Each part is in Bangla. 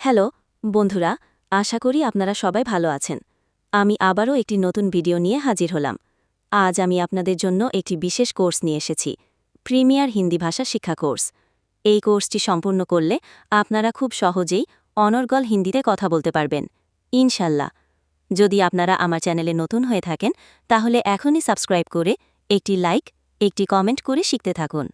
হ্যালো, বন্ধুরা, আশা করি আপনারা সবাই ভালো আছেন। আমি আবারও একটি নতুন ভিডিও নিয়ে হাজির হলাম। আজ আমি আপনাদের জন্য একটি বিশেষ কোর্স নিয়ে এসেছি, প্রিমিয়ার হিন্দি ভাষা শিক্ষা কোর্স। এই কোর্সটি সম্পূর্ণ করলে আপনারা খুব সহজেই অনর্গল হিন্দিতে কথা বলতে পারবেন। ইনশাল্লাহ। যদি আপনারা আমার চ্যানেলে নতুন হয়ে থাকেন, তাহলে এখনই সাবস্ক্রাইব করে একটি লাইক, একটি কমেন্ট করে শিখতে থাকুন।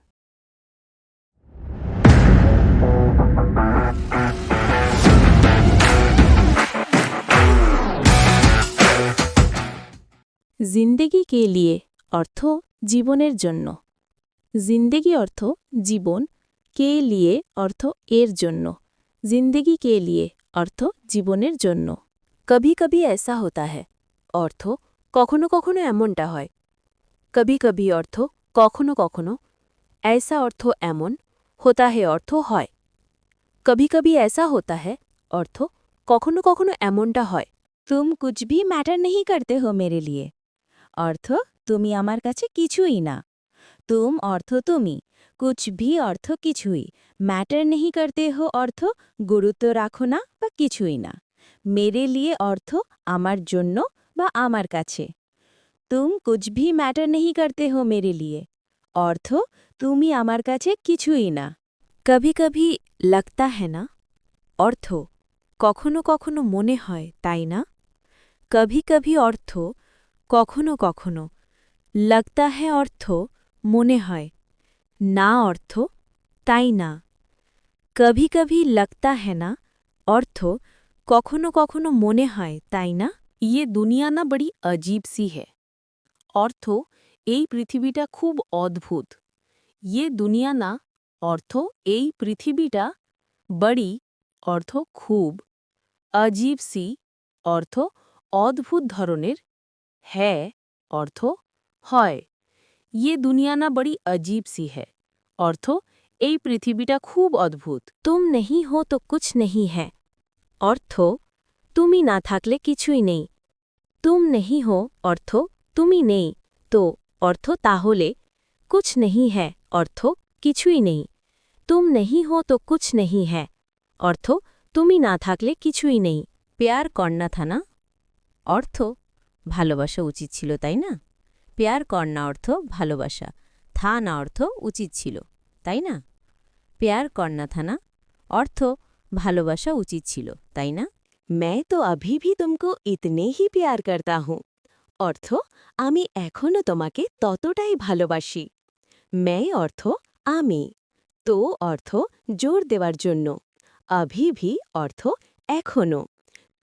জিন্দেগি কে লিয়ে অর্থ জীবনের জন্য। জিন্দেগি অর্থ জীবন কে লিয়ে অর্থ এর জন্য। জিন্দেগি কে লিয়ে অর্থ জীবনের জন্য। কভি কভি এসা হতা অর্থ কখনো কখনো এমনটা হয়। কভি কভি অর্থ কখনো কখনো এসা অর্থ এমন হতা হে অর্থ হয়। কভি কভি এসা হতা অর্থ কখনো কখনো এমনটা হয়। তুম কুছ ভি ম্যাটার নেই করতে হো মেরে লিয়ে। অর্থ, তুমি আমার কাছে কিছুই না। তুম অর্থ তুমি, কুছ ভি অর্থ কিছুই। ম্যাটার নেহি করতে হো অর্থ, গুরুত্ব রাখো না বা কিছুই না। মেরে লিয়ে অর্থ, আমার জন্য বা আমার কাছে। তুম কুছ ভি ম্যাটার নেহি করতে হো মেরে লিয়ে। অর্থ, তুমি আমার কাছে কিছুই না। কভি কভি লাগতা হ্যাঁ না। অর্থ, কখনো কখনো মনে হয়, তাই না? কভি কভি অর্থ কখনো কখনো। লাগতা হ্যাঁ অর্থ, মনে হয়। না অর্থ, তাই না। কভি কভি লাগতা হ্যাঁ না অর্থ, কখনো কখনো মনে হয়, তাই না। ইয়ে দুনিয়া না বড়ি অজীব সি হ্যায় অর্থ, এই পৃথিবীটা খুব অদ্ভুত। ইয়ে দুনিয়া না অর্থ, এই পৃথিবীটা বড়ি অর্থ, খুব। অজীব সি অর্থ, অদ্ভুত ধরনের হ্যায় অর্থ হয় ইয়ে দুনিয়া না বড়ি অজীব সি হ্যায় অর্থ এই পৃথিবীটা খুব অদ্ভুত তুম নেহি হো তো কুছ নেহি হ্যায় অর্থ তুমি না থাকলে কিছুই নেই তুম নেহি হো অর্থ তুমি নেই তো অর্থ তাহলে কুছ নেহি হ্যায় অর্থ কিছুই নেই তুম নেহি হো তো কুছ নেহি হ্যায় অর্থ তুমি না থাকলে কিছুই নেই পেয়ার কর্ণা থানা অর্থ ভালোবাসা উচিত ছিল তাই না পেয়ার কর্ণা অর্থ ভালোবাসা থা না অর্থ উচিত ছিল তাই না পেয়ার কর্ণা থানা অর্থ ভালোবাসা উচিত ছিল তাই না मैं तो अभी भी तुमको इतने ही प्यार करता हूँ অর্থ আমি এখনও তোমাকে ততটাই ভালোবাসি मैं অর্থ আমি তো অর্থ জোর দেওয়ার জন্য অভি ভি অর্থ এখনও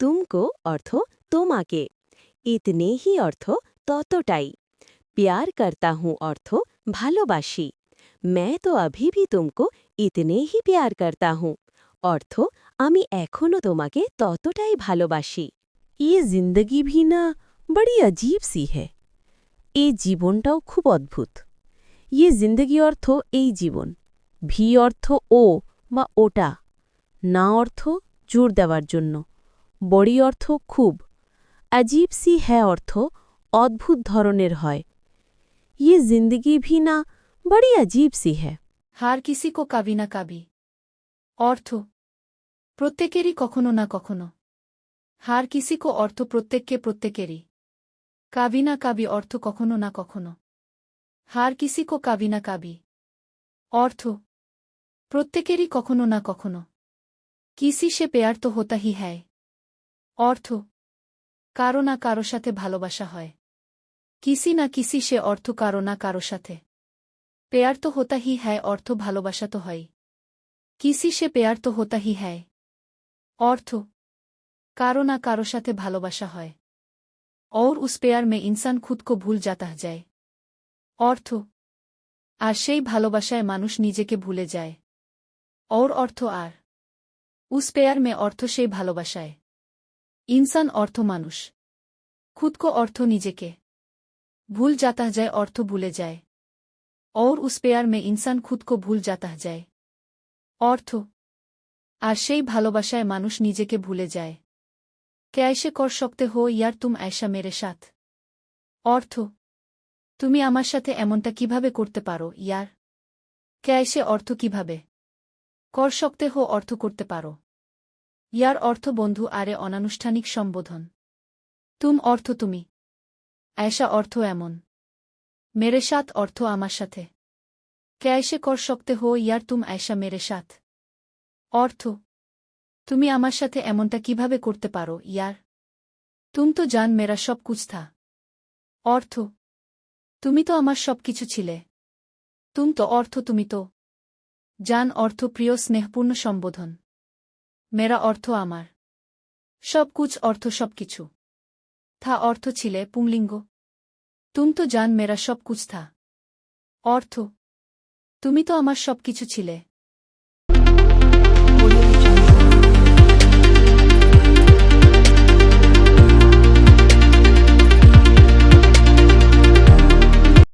তুমকো অর্থ তোমাকে ইতনে হি অর্থ ততটাই প্যার করতা হুঁ অর্থ ভালোবাসি मैं তো अभी भी तुमको इतने ही प्यार करता हूँ অর্থ আমি এখনও তোমাকে ততটাই ভালোবাসি ইয়ে জিন্দগি ভি না বড়ি অজীব সি হ্যায় এই জীবনটাও খুব অদ্ভুত ইয়ে জিন্দগি অর্থ এই জীবন ভি অর্থ ও বা ওটা না অর্থ জোর দেওয়ার জন্য বড়ি অর্থ খুব অজীব সি হ্যায় অর্থ অদ্ভুত ধরনের হয়। ইয়ে ভি না, বড়ি অজীব সি হ্যায় হার কিসি কো কাবি না কাবি অর্থ, প্রত্যেকেরই কখনো না কখনো। হার কিসি কো অর্থ প্রত্যেককে প্রত্যেকেরই। কাবি না কাবি অর্থ কখনো না কখনো। হার কিসি কো কাবি না কাবি অর্থ, প্রত্যেকেরই কখনো না কখনো। কিসি সে পেয়ার তো হতাহি হ্যায়। অর্থ কারো না কারো সাথে ভালোবাসা হয় কিসি না কিসি সে অর্থ কারো না কারো সাথে পেয়ার তো হোতা হি হ্যায় অর্থ ভালোবাসা তো হয় কিসি সে পেয়ার তো হোতা হি হ্যায় অর্থ কারো না কারো সাথে ভালোবাসা হয় और उस प्यार में इंसान खुद को भूल जाता যায় অর্থ আর সেই ভালোবাসায় মানুষ নিজেকে ভুলে যায় ওর অর্থ আর উস পেয়ার মে অর্থ সেই ভালোবাসায় ইনসান অর্থ মানুষ খুদ কো অর্থ নিজেকে ভুল যাতা যায় অর্থ ভুলে যায় और उस प्यार में इंसान खुद को भूल जाता যায় অর্থ আর সেই ভালোবাসায় মানুষ নিজেকে ভুলে যায় ক্যায়সে কর শক্তে হো ইয়ার তুম ऐसा মেরে সাথ অর্থ তুমি আমার সাথে এমনটা কিভাবে করতে পারো ইয়ার ক্যায়সে অর্থ কিভাবে কর শক্তে হো অর্থ করতে পারো ইয়ার অর্থ বন্ধু আরে অনানুষ্ঠানিক সম্বোধন। তুম অর্থ তুমি। আয়সা অর্থ এমন। মেরে সাথ অর্থ আমার সাথে। ক্যায়সে কর শক্তে হো ইয়ার তুম আয়সা মেরে সাথ। অর্থ, তুমি আমার সাথে এমনটা কীভাবে করতে পারো ইয়ার? তুম তো জান মেরা সব কুছথা অর্থ, তুমি তো আমার সব কিছু ছিলে। তুম তো অর্থ তুমি তো। জান অর্থ প্রিয় স্নেহপূর্ণ সম্বোধন। মেরা অর্থ আমার। সব কুছ অর্থ সব কিছু। থা অর্থ ছিলে পুংলিঙ্গ। তুম তো জান মেরা সব কুছ থা। অর্থ, তুমি তো আমার সব কিছু ছিলে।